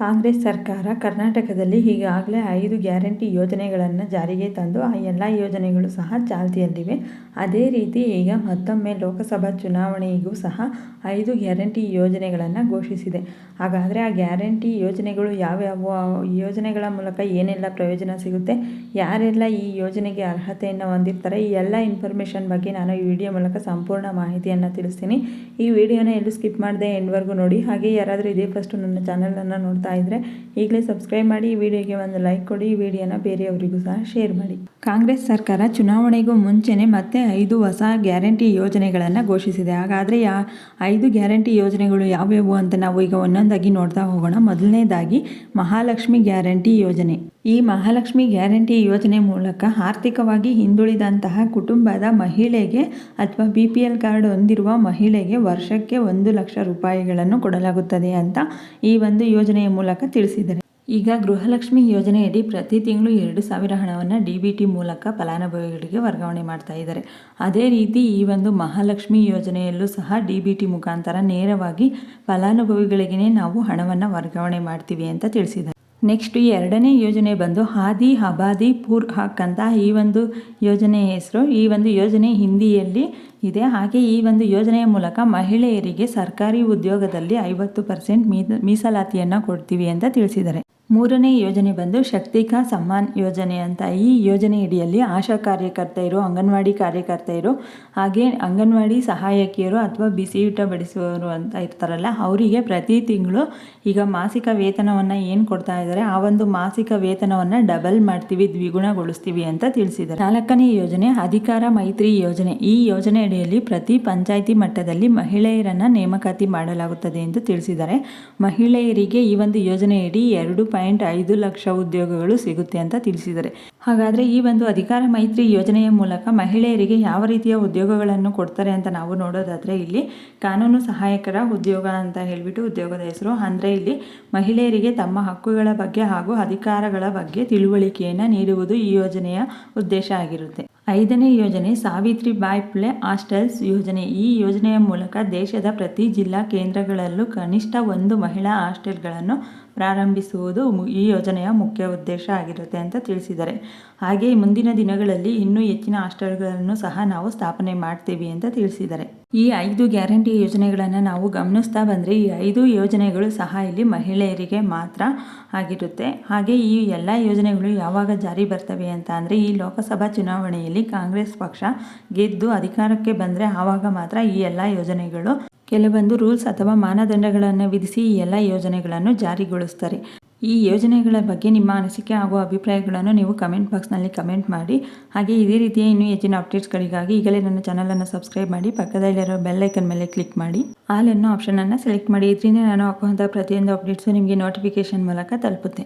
ಕಾಂಗ್ರೆಸ್ ಸರ್ಕಾರ ಕರ್ನಾಟಕದಲ್ಲಿ ಈಗಾಗಲೇ ಐದು ಗ್ಯಾರಂಟಿ ಯೋಜನೆಗಳನ್ನು ಜಾರಿಗೆ ತಂದು ಆ ಎಲ್ಲ ಯೋಜನೆಗಳು ಸಹ ಚಾಲ್ತಿಯಲ್ಲಿವೆ. ಅದೇ ರೀತಿ ಈಗ ಮತ್ತೊಮ್ಮೆ ಲೋಕಸಭಾ ಚುನಾವಣೆಗೂ ಸಹ ಐದು ಗ್ಯಾರಂಟಿ ಯೋಜನೆಗಳನ್ನು ಘೋಷಿಸಿದೆ. ಹಾಗಾದರೆ ಆ ಗ್ಯಾರಂಟಿ ಯೋಜನೆಗಳು ಯಾವ್ಯಾವ? ಯೋಜನೆಗಳ ಮೂಲಕ ಏನೆಲ್ಲ ಪ್ರಯೋಜನ ಸಿಗುತ್ತೆ? ಯಾರೆಲ್ಲ ಈ ಯೋಜನೆಗೆ ಅರ್ಹತೆಯನ್ನು ಹೊಂದಿರ್ತಾರೆ? ಈ ಎಲ್ಲ ಇನ್ಫಾರ್ಮೇಷನ್ ಬಗ್ಗೆ ನಾನು ಈ ವಿಡಿಯೋ ಮೂಲಕ ಸಂಪೂರ್ಣ ಮಾಹಿತಿಯನ್ನು ತಿಳಿಸ್ತೀನಿ. ಈ ವಿಡಿಯೋನ ಎಲ್ಲೂ ಸ್ಕಿಪ್ ಮಾಡದೆ ಎಂಡ್ವರೆಗೂ ನೋಡಿ. ಹಾಗೆ ಯಾರಾದರೂ ಇದೇ ಫಸ್ಟು ನನ್ನ ಚಾನಲನ್ನು ನೋಡ್ತಾ ಇದ್ದರೆ ಈಗಲೇ ಸಬ್ಸ್ಕ್ರೈಬ್ ಮಾಡಿ ಈ ವಿಡಿಯೋಗೆ ಒಂದು ಲೈಕ್ ಕೊಡಿ. ಈ ವಿಡಿಯೋನ ಬೇರೆಯವರಿಗೂ ಸಹ ಶೇರ್ ಮಾಡಿ. ಕಾಂಗ್ರೆಸ್ ಸರ್ಕಾರ ಚುನಾವಣೆಗೂ ಮುಂಚೆನೇ ಮತ್ತೆ ಐದು ಹೊಸ ಗ್ಯಾರಂಟಿ ಯೋಜನೆಗಳನ್ನು ಘೋಷಿಸಿದೆ. ಹಾಗಾದರೆ ಯಾ ಐದು ಗ್ಯಾರಂಟಿ ಯೋಜನೆಗಳು ಯಾವ್ಯಾವು ಅಂತ ನಾವು ಈಗ ಒಂದೊಂದಾಗಿ ನೋಡ್ತಾ ಹೋಗೋಣ. ಮೊದಲನೇದಾಗಿ ಮಹಾಲಕ್ಷ್ಮಿ ಗ್ಯಾರಂಟಿ ಯೋಜನೆ. ಈ ಮಹಾಲಕ್ಷ್ಮಿ ಗ್ಯಾರಂಟಿ ಯೋಜನೆ ಮೂಲಕ ಆರ್ಥಿಕವಾಗಿ ಹಿಂದುಳಿದಂತಹ ಕುಟುಂಬದ ಮಹಿಳೆಗೆ ಅಥವಾ ಬಿ ಪಿ ಎಲ್ ಕಾರ್ಡ್ ಹೊಂದಿರುವ ಮಹಿಳೆಗೆ ವರ್ಷಕ್ಕೆ ಒಂದು ಲಕ್ಷ ರೂಪಾಯಿಗಳನ್ನು ಕೊಡಲಾಗುತ್ತದೆ ಅಂತ ಈ ಒಂದು ಯೋಜನೆಯ ಮೂಲಕ ತಿಳಿಸಿದ್ದಾರೆ. ಈಗ ಗೃಹಲಕ್ಷ್ಮಿ ಯೋಜನೆಯಡಿ ಪ್ರತಿ ತಿಂಗಳು ಎರಡು ಸಾವಿರ ಹಣವನ್ನು ಡಿ ಬಿ ಟಿ ಮೂಲಕ ಫಲಾನುಭವಿಗಳಿಗೆ ವರ್ಗಾವಣೆ ಮಾಡ್ತಾ ಇದ್ದಾರೆ. ಅದೇ ರೀತಿ ಈ ಒಂದು ಮಹಾಲಕ್ಷ್ಮಿ ಯೋಜನೆಯಲ್ಲೂ ಸಹ ಡಿ ಬಿ ಟಿ ಮುಖಾಂತರ ನೇರವಾಗಿ ಫಲಾನುಭವಿಗಳಿಗೇ ನಾವು ಹಣವನ್ನು ವರ್ಗಾವಣೆ ಮಾಡ್ತೀವಿ ಅಂತ ತಿಳಿಸಿದ್ದಾರೆ. ನೆಕ್ಸ್ಟ್ ಎರಡನೇ ಯೋಜನೆ ಬಂದು ಹಾದಿ ಹಬಾದಿ ಪೂರ್ ಹಕ್ ಅಂತ ಈ ಒಂದು ಯೋಜನೆ ಹೆಸರು. ಈ ಒಂದು ಯೋಜನೆ ಹಿಂದಿಯಲ್ಲಿ ಇದೆ. ಹಾಗೆ ಈ ಒಂದು ಯೋಜನೆಯ ಮೂಲಕ ಮಹಿಳೆಯರಿಗೆ ಸರ್ಕಾರಿ ಉದ್ಯೋಗದಲ್ಲಿ ಐವತ್ತು ಪರ್ಸೆಂಟ್ ಮೀಸಲಾತಿಯನ್ನು ಕೊಡ್ತೀವಿ ಅಂತ ತಿಳಿಸಿದ್ದಾರೆ. ಮೂರನೇ ಯೋಜನೆ ಬಂದು ಶಕ್ತಿಕಾ ಸಮ್ಮಾನ್ ಯೋಜನೆ ಅಂತ. ಈ ಯೋಜನೆಯಡಿಯಲ್ಲಿ ಆಶಾ ಕಾರ್ಯಕರ್ತೆಯರು, ಅಂಗನವಾಡಿ ಕಾರ್ಯಕರ್ತೆಯರು ಹಾಗೆ ಅಂಗನವಾಡಿ ಸಹಾಯಕಿಯರು ಅಥವಾ ಬಿಸಿಯೂಟ ಬಡಿಸುವವರು ಅಂತ ಇರ್ತಾರಲ್ಲ, ಅವರಿಗೆ ಪ್ರತಿ ತಿಂಗಳು ಈಗ ಮಾಸಿಕ ವೇತನವನ್ನು ಏನು ಕೊಡ್ತಾ ಇದ್ದಾರೆ ಆ ಒಂದು ಮಾಸಿಕ ವೇತನವನ್ನು ಡಬಲ್ ಮಾಡ್ತೀವಿ, ದ್ವಿಗುಣಗೊಳಿಸ್ತೀವಿ ಅಂತ ತಿಳಿಸಿದ್ದಾರೆ. ನಾಲ್ಕನೇ ಯೋಜನೆ ಅಧಿಕಾರ ಮೈತ್ರಿ ಯೋಜನೆ. ಈ ಯೋಜನೆ ಅಡಿಯಲ್ಲಿ ಪ್ರತಿ ಪಂಚಾಯಿತಿ ಮಟ್ಟದಲ್ಲಿ ಮಹಿಳೆಯರನ್ನು ನೇಮಕಾತಿ ಮಾಡಲಾಗುತ್ತದೆ ಎಂದು ತಿಳಿಸಿದ್ದಾರೆ. ಮಹಿಳೆಯರಿಗೆ ಈ ಒಂದು ಯೋಜನೆಯಡಿ ಎರಡು ಪಾಯಿಂಟ್ ಐದು ಲಕ್ಷ ಉದ್ಯೋಗಗಳು ಸಿಗುತ್ತೆ ಅಂತ ತಿಳಿಸಿದರೆ ಹಾಗಾದರೆ ಈ ಒಂದು ಅಧಿಕಾರ ಮೈತ್ರಿ ಯೋಜನೆಯ ಮೂಲಕ ಮಹಿಳೆಯರಿಗೆ ಯಾವ ರೀತಿಯ ಉದ್ಯೋಗಗಳನ್ನು ಕೊಡ್ತಾರೆ ಅಂತ ನಾವು ನೋಡೋದಾದರೆ ಇಲ್ಲಿ ಕಾನೂನು ಸಹಾಯಕರ ಉದ್ಯೋಗ ಅಂತ ಹೇಳಿಬಿಟ್ಟು ಉದ್ಯೋಗದ ಹೆಸರು. ಅಂದರೆ ಇಲ್ಲಿ ಮಹಿಳೆಯರಿಗೆ ತಮ್ಮ ಹಕ್ಕುಗಳ ಬಗ್ಗೆ ಹಾಗೂ ಅಧಿಕಾರಗಳ ಬಗ್ಗೆ ತಿಳುವಳಿಕೆಯನ್ನು ನೀಡುವುದು ಈ ಯೋಜನೆಯ ಉದ್ದೇಶ ಆಗಿರುತ್ತೆ. ಐದನೇ ಯೋಜನೆ ಸಾವಿತ್ರಿ ಬಾಯ್ ಪ್ಲೆ ಹಾಸ್ಟೆಲ್ಸ್ ಯೋಜನೆ. ಈ ಯೋಜನೆಯ ಮೂಲಕ ದೇಶದ ಪ್ರತಿ ಜಿಲ್ಲಾ ಕೇಂದ್ರಗಳಲ್ಲೂ ಕನಿಷ್ಠ ಒಂದು ಮಹಿಳಾ ಹಾಸ್ಟೆಲ್ಗಳನ್ನು ಪ್ರಾರಂಭಿಸುವುದು ಈ ಯೋಜನೆಯ ಮುಖ್ಯ ಉದ್ದೇಶ ಆಗಿರುತ್ತೆ ಅಂತ ತಿಳಿಸಿದ್ದಾರೆ. ಹಾಗೆ ಮುಂದಿನ ದಿನಗಳಲ್ಲಿ ಇನ್ನೂ ಹೆಚ್ಚಿನ ಹಾಸ್ಟೆಲ್ಗಳನ್ನು ಸಹ ನಾವು ಸ್ಥಾಪನೆ ಮಾಡ್ತೀವಿ ಅಂತ ತಿಳಿಸಿದ್ದಾರೆ. ಈ ಐದು ಗ್ಯಾರಂಟಿ ಯೋಜನೆಗಳನ್ನು ನಾವು ಗಮನಿಸ್ತಾ ಬಂದರೆ ಈ ಐದು ಯೋಜನೆಗಳು ಸಹ ಇಲ್ಲಿ ಮಹಿಳೆಯರಿಗೆ ಮಾತ್ರ ಆಗಿರುತ್ತೆ. ಹಾಗೆ ಈ ಎಲ್ಲ ಯೋಜನೆಗಳು ಯಾವಾಗ ಜಾರಿ ಬರ್ತವೆ ಅಂತ ಅಂದರೆ ಈ ಲೋಕಸಭಾ ಚುನಾವಣೆಯಲ್ಲಿ ಕಾಂಗ್ರೆಸ್ ಪಕ್ಷ ಗೆದ್ದು ಅಧಿಕಾರಕ್ಕೆ ಬಂದರೆ ಆವಾಗ ಮಾತ್ರ ಈ ಎಲ್ಲ ಯೋಜನೆಗಳು ಕೆಲವೊಂದು ರೂಲ್ಸ್ ಅಥವಾ ಮಾನದಂಡಗಳನ್ನು ವಿಧಿಸಿ ಈ ಎಲ್ಲ ಯೋಜನೆಗಳನ್ನು ಜಾರಿಗೊಳಿಸ್ತಾರೆ. ಈ ಯೋಜನೆಗಳ ಬಗ್ಗೆ ನಿಮ್ಮ ಅನಿಸಿಕೆ ಹಾಗೂ ಅಭಿಪ್ರಾಯಗಳನ್ನು ನೀವು ಕಮೆಂಟ್ ಬಾಕ್ಸ್ನಲ್ಲಿ ಕಮೆಂಟ್ ಮಾಡಿ. ಹಾಗೆ ಇದೇ ರೀತಿಯ ಇನ್ನೂ ಹೆಚ್ಚಿನ ಅಪ್ಡೇಟ್ಸ್ಗಳಿಗಾಗಿ ಈಗಲೇ ನನ್ನ ಚಾನಲನ್ನು ಸಬ್ಸ್ಕ್ರೈಬ್ ಮಾಡಿ, ಪಕ್ಕದಲ್ಲಿರೋ ಬೆಲ್ ಐಕನ್ ಮೇಲೆ ಕ್ಲಿಕ್ ಮಾಡಿ. ಆಲ್ ಅನ್ನೋ ಆಪ್ಷನನ್ನು ಸೆಲೆಕ್ಟ್ ಮಾಡಿ. ಇದರಿಂದ ನಾನು ಹಾಕುವಂಥ ಪ್ರತಿಯೊಂದು ಅಪ್ಡೇಟ್ಸು ನಿಮಗೆ ನೋಟಿಫಿಕೇಷನ್ ಮೂಲಕ ತಲುಪುತ್ತೆ.